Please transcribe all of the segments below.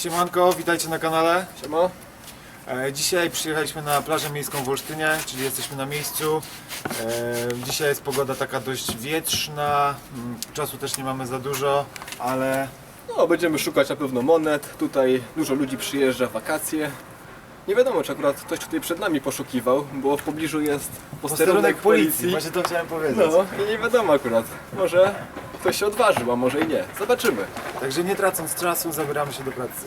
Siemanko, witajcie na kanale. Siema. E, Dzisiaj przyjechaliśmy na plażę miejską w Olsztynie, czyli jesteśmy na miejscu. E, Dzisiaj jest pogoda taka dość wietrzna, mm, czasu też nie mamy za dużo, ale No, będziemy szukać na pewno monet. Tutaj dużo ludzi przyjeżdża wakacje. Nie wiadomo, czy akurat ktoś tutaj przed nami poszukiwał, bo w pobliżu jest posterunek policji. Właśnie to chciałem powiedzieć. No i nie wiadomo akurat. Może ktoś się odważył, a może i nie. Zobaczymy. Także nie tracąc czasu, zabieramy się do pracy.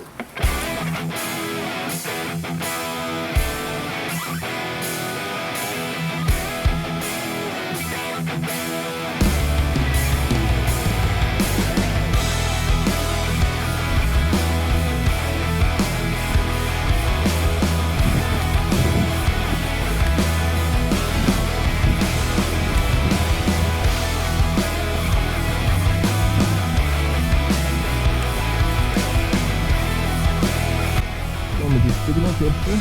Pierwszy.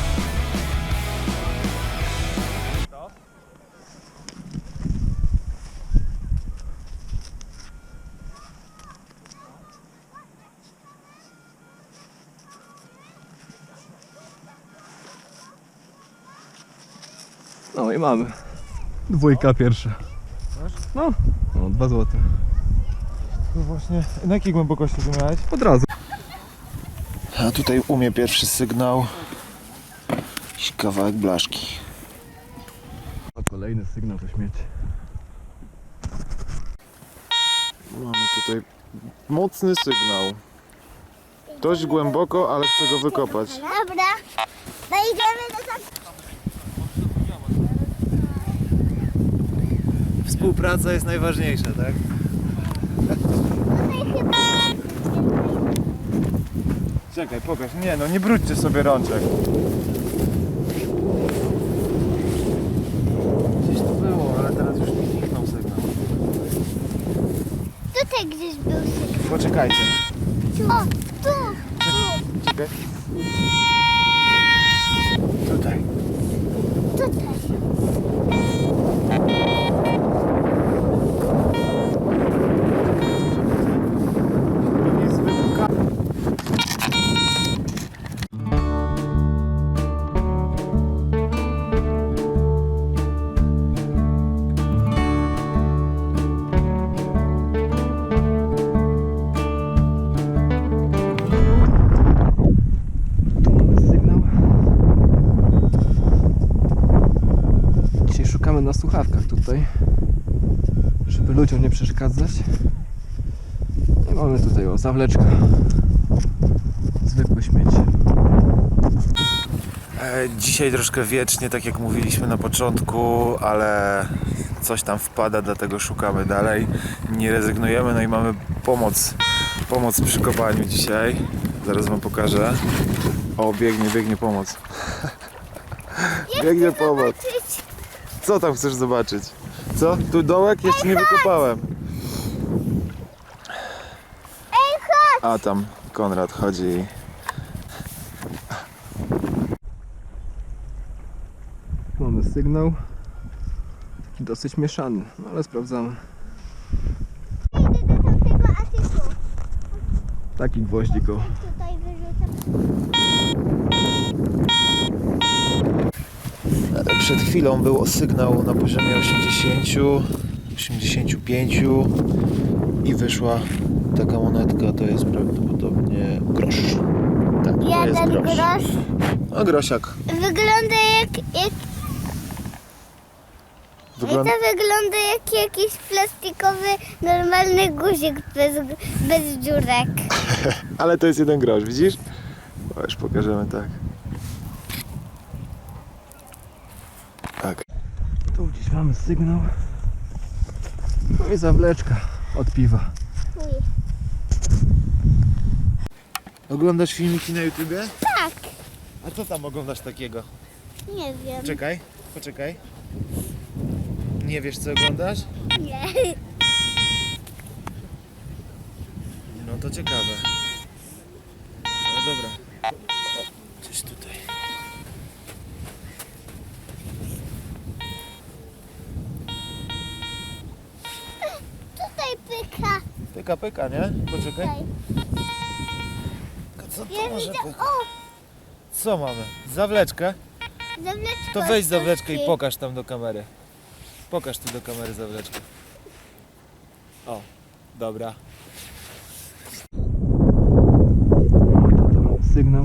No i mamy. Dwójka pierwsza. No, no dwa złote. To właśnie, na jakiej głębokości miałeś? Od razu. A tutaj umie pierwszy sygnał. Jakiś kawałek blaszki. Kolejny sygnał to śmieci. Mamy tutaj mocny sygnał. Dość głęboko, ale chcę go wykopać. Dobra, no idziemy do tam. Współpraca jest najważniejsza, tak? Czekaj, pokaż. Nie no, nie brudźcie sobie rączek. Gdzieś tu było, ale teraz już mi zniknął sygnał. Tutaj gdzieś był sygnał. Poczekajcie. O, tu, Czekaj. Szukamy na słuchawkach tutaj, żeby ludziom nie przeszkadzać. I mamy tutaj o zawleczka. Zwykłe śmieci. E, Dzisiaj troszkę wiecznie, tak jak mówiliśmy na początku, ale coś tam wpada, dlatego szukamy dalej. Nie rezygnujemy, no i mamy pomoc, pomoc przy kopaniu dzisiaj. Zaraz Wam pokażę. O, biegnie, biegnie pomoc. biegnie pomoc. Co tam chcesz zobaczyć? Co? Tu dołek? Jeszcze nie wykopałem. Ej, chodź. A tam Konrad chodzi Mamy sygnał. Taki dosyć mieszany, no ale sprawdzamy. Taki gwoździk o. Tutaj wyrzucam. Przed chwilą było sygnał na poziomie 80, 85 i wyszła taka monetka, to jest prawdopodobnie grosz. Tak, to jest Jeden grosz. grosz. No grosiak. Wygląda jak, jak Wygląda... to wygląda jak jakiś plastikowy, normalny guzik bez, bez dziurek. Ale to jest jeden grosz, widzisz? O, już pokażemy tak. Tak. Tu gdzieś mamy sygnał. No i zawleczka od piwa. Oglądasz filmiki na YouTubie? Tak, A co tam oglądasz takiego? nie wiem. Czekaj, poczekaj. Nie wiesz co oglądasz? Nie. No to ciekawe. Ale dobra. O, Coś tutaj. Pyka. Pyka, nie? Poczekaj. Co to Ja może widzę, być? o, Co mamy? Zawleczkę? zawleczko. To weź zawleczkę i pokaż tam do kamery. Pokaż tu do kamery zawleczkę. O, dobra. Sygnał.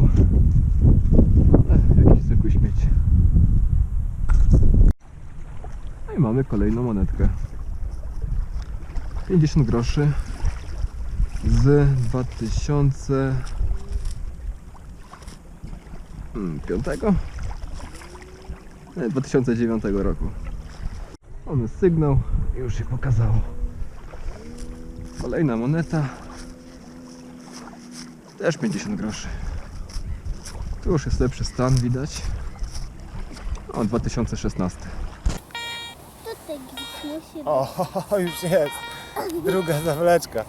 Jakiś zwykły śmieć. No i mamy kolejną monetkę. 50 groszy z 2005 Nie, 2009 roku. Mamy sygnał i już się pokazało. Kolejna moneta. Też 50 groszy. Tu już jest lepszy stan widać. O, 2016. Tutaj gdzieś musi być. O, już jest. Druga zawleczka.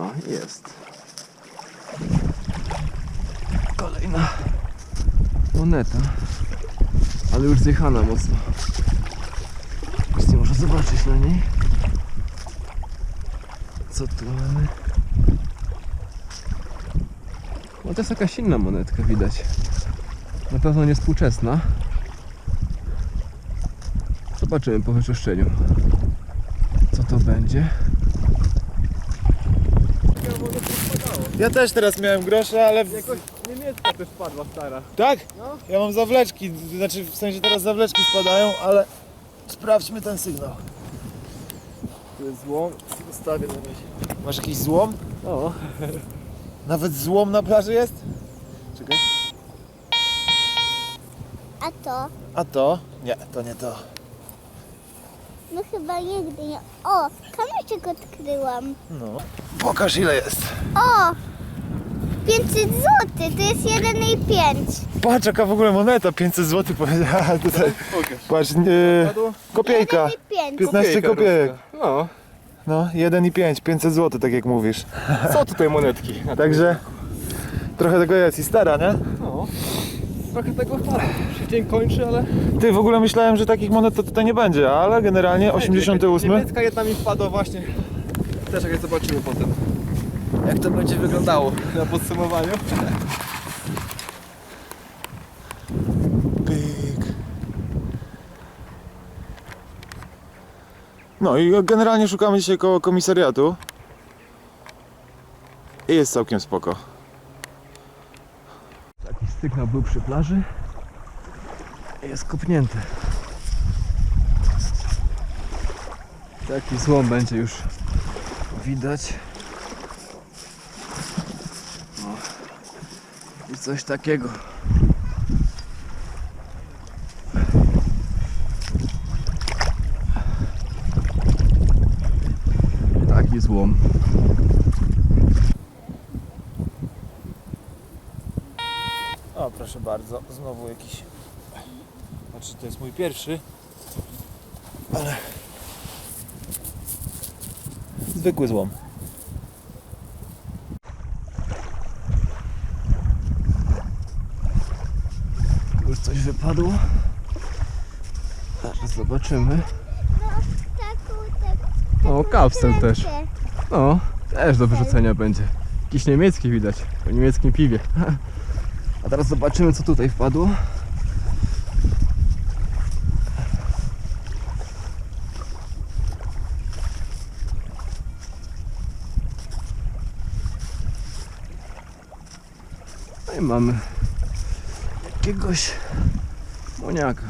O, jest. Kolejna moneta. Ale już zjechana mocno. Nic nie można zobaczyć na niej. Co tu mamy? No to jest jakaś inna monetka widać. Na pewno nie współczesna. Zobaczymy po wyczyszczeniu. Co to będzie? Ja też teraz miałem grosze, ale... W... Jakoś niemiecka też padła stara. Tak? No. Ja mam zawleczki, znaczy w sensie teraz zawleczki spadają, ale sprawdźmy ten sygnał. To jest złom. Zostawię na razie. Masz jakiś złom? O, Nawet złom na plaży jest? Czekaj. A to? A to? Nie, to nie to. No chyba nigdy nie. O, kamyczek odkryłam. No. Pokaż ile jest. O! 500 zł, to jest 1,5. Patrz jaka w ogóle moneta, 500 zł powiedziała tutaj. pokaż. Patrz, Padło? kopiejka. 1,5. 15 kopiejek. No, No, 1,5, 500 zł, tak jak mówisz. są tutaj monetki. Także trochę tego jest i stara, nie? No, trochę tego. Się dzień kończy, ale... Ty, w ogóle myślałem, że takich monet to tutaj nie będzie, ale generalnie 88. Niemiecka jedna mi wpadła właśnie. Też jak zobaczymy potem. Jak to będzie wyglądało na podsumowaniu. No i generalnie szukamy dzisiaj koło komisariatu. I jest całkiem spoko. Sygnał był przy plaży. Jest kopnięty. Taki złom będzie już widać. O. I coś takiego. Taki złom. O, proszę bardzo, znowu jakiś. Znaczy, to jest mój pierwszy. Ale. Zwykły złom. Już coś wypadło. Zaraz zobaczymy. No, taką, tak. O, kapsel też. No, też do wyrzucenia będzie. Jakiś niemiecki widać, o niemieckim piwie. Teraz zobaczymy co tutaj wpadło. No i mamy jakiegoś moniaka.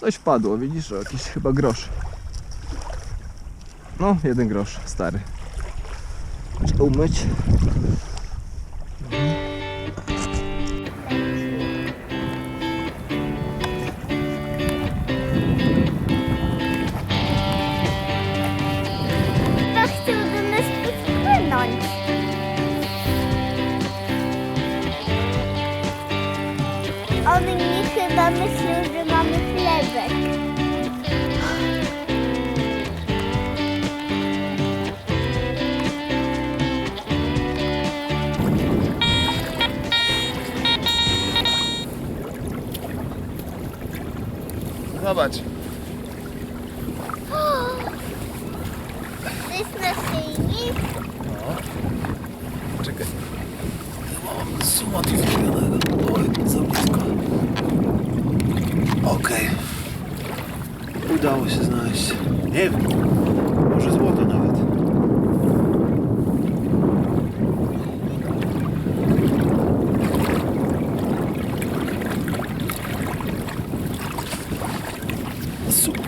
Coś wpadło, widzisz? Jakiś chyba grosz. No, jeden grosz, stary. Umyć. Zobacz. To jest naszyjnik. Czekaj. Mam suma zrobionego. Oj, za blisko. Okej. Udało się znaleźć. Nie wiem. Może złoto nawet.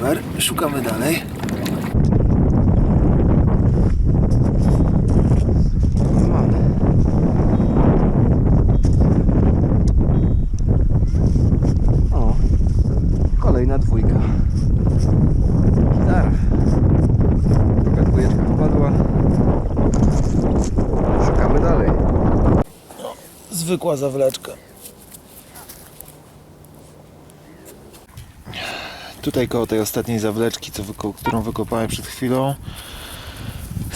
Super, szukamy dalej. O, kolejna dwójka. Gitara. Druga dwójeczka wpadła. Szukamy dalej. Zwykła zawleczka. Tutaj koło tej ostatniej zawleczki, co którą wykopałem przed chwilą,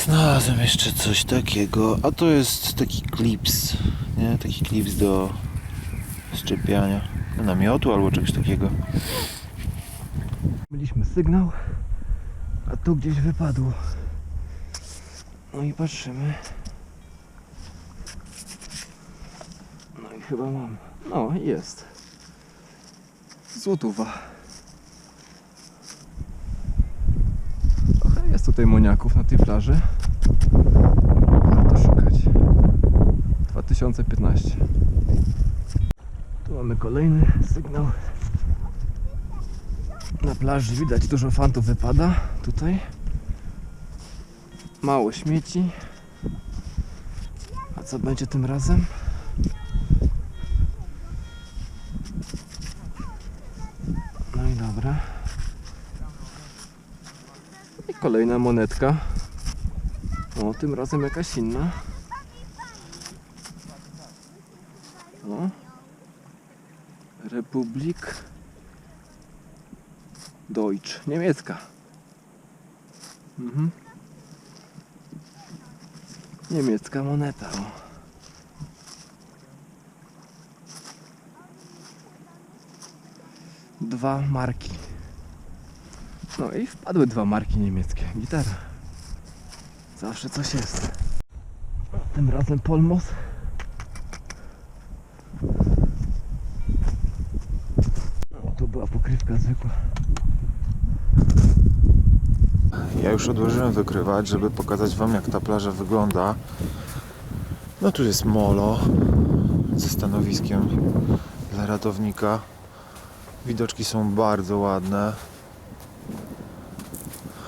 znalazłem jeszcze coś takiego. A to jest taki klips, nie? Taki klips do szczepiania namiotu albo czegoś takiego. Mieliśmy sygnał, a tu gdzieś wypadło. No i patrzymy. No i chyba mam. No jest. Złotówa. Trochę jest tutaj moniaków na tej plaży. Warto szukać. 2015. Tu mamy kolejny sygnał. Na plaży widać dużo fantów wypada tutaj. Mało śmieci. A co będzie tym razem? No i dobra. I kolejna monetka. O, tym razem jakaś inna. O. Republik Deutsch, niemiecka. Mhm. Niemiecka moneta. O. Dwa marki. No i wpadły dwa marki niemieckie. Gitara. Zawsze coś jest. Tym razem Polmos. To była pokrywka zwykła. Ja już odłożyłem wykrywać, żeby pokazać Wam jak ta plaża wygląda. No tu jest molo ze stanowiskiem dla ratownika. Widoczki są bardzo ładne.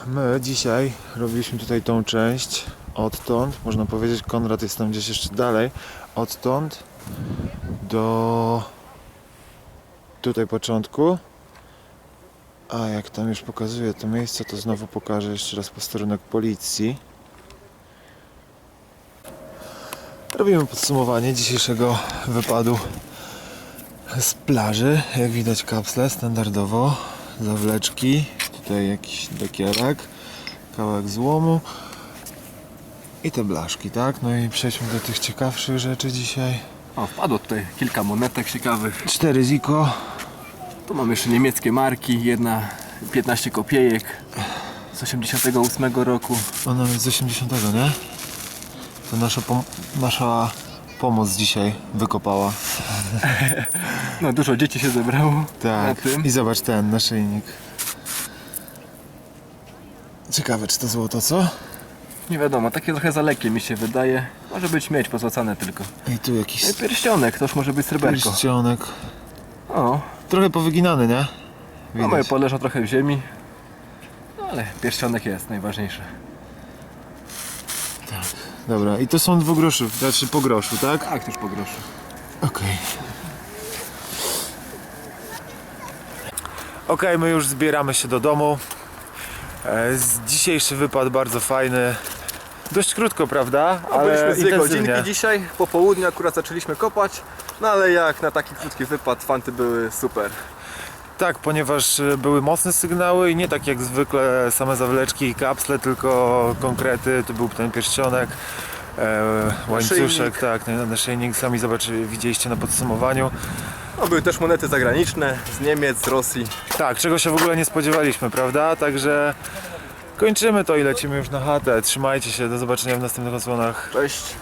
My dzisiaj robiliśmy tutaj tą część odtąd, można powiedzieć, Konrad jest tam gdzieś jeszcze dalej, odtąd do tutaj początku. A jak tam już pokazuję to miejsce, to znowu pokażę jeszcze raz posterunek policji. Robimy podsumowanie dzisiejszego wypadu z plaży. Jak widać kapsle standardowo, zawleczki, tutaj jakiś dekierek, kawałek złomu i te blaszki, tak? No i przejdźmy do tych ciekawszych rzeczy dzisiaj. O, wpadło tutaj kilka monetek ciekawych. Cztery ziko, Tu mamy jeszcze niemieckie marki, jedna 15 kopiejek z 88 roku. ona jest z 80, nie? To nasza, pom- nasza pomoc dzisiaj wykopała. No dużo dzieci się zebrało Tak. I zobacz ten naszyjnik. Ciekawe, czy to złoto, co? Nie wiadomo, takie trochę za lekkie mi się wydaje. Może być miedź pozłacane tylko. I tu jakiś No i pierścionek, to już może być sreberko. pierścionek. O, Trochę powyginany, nie? mamy Widać. poleżą trochę w ziemi. No ale pierścionek jest najważniejszy. Dobra, i to są dwugroszy, znaczy po groszu, tak? Tak, już po groszu. Okej. Okej, my już zbieramy się do domu. E, Dzisiejszy wypad bardzo fajny. Dość krótko, prawda? byliśmy z dwie intensywnie. godzinki dzisiaj, po południu akurat zaczęliśmy kopać. No ale jak na taki krótki wypad, fanty były super. Tak, ponieważ e, były mocne sygnały i nie tak jak zwykle same zawleczki i kapsle, tylko konkrety. Tu był ten pierścionek, e, łańcuszek, Naszyjnik. tak, na- naszyjnik. Sami zobaczy, widzieliście na podsumowaniu. No były też monety zagraniczne z Niemiec, z Rosji. Tak, czego się w ogóle nie spodziewaliśmy, prawda? Także kończymy to i lecimy już na chatę. Trzymajcie się, do zobaczenia w następnych odsłonach. Cześć.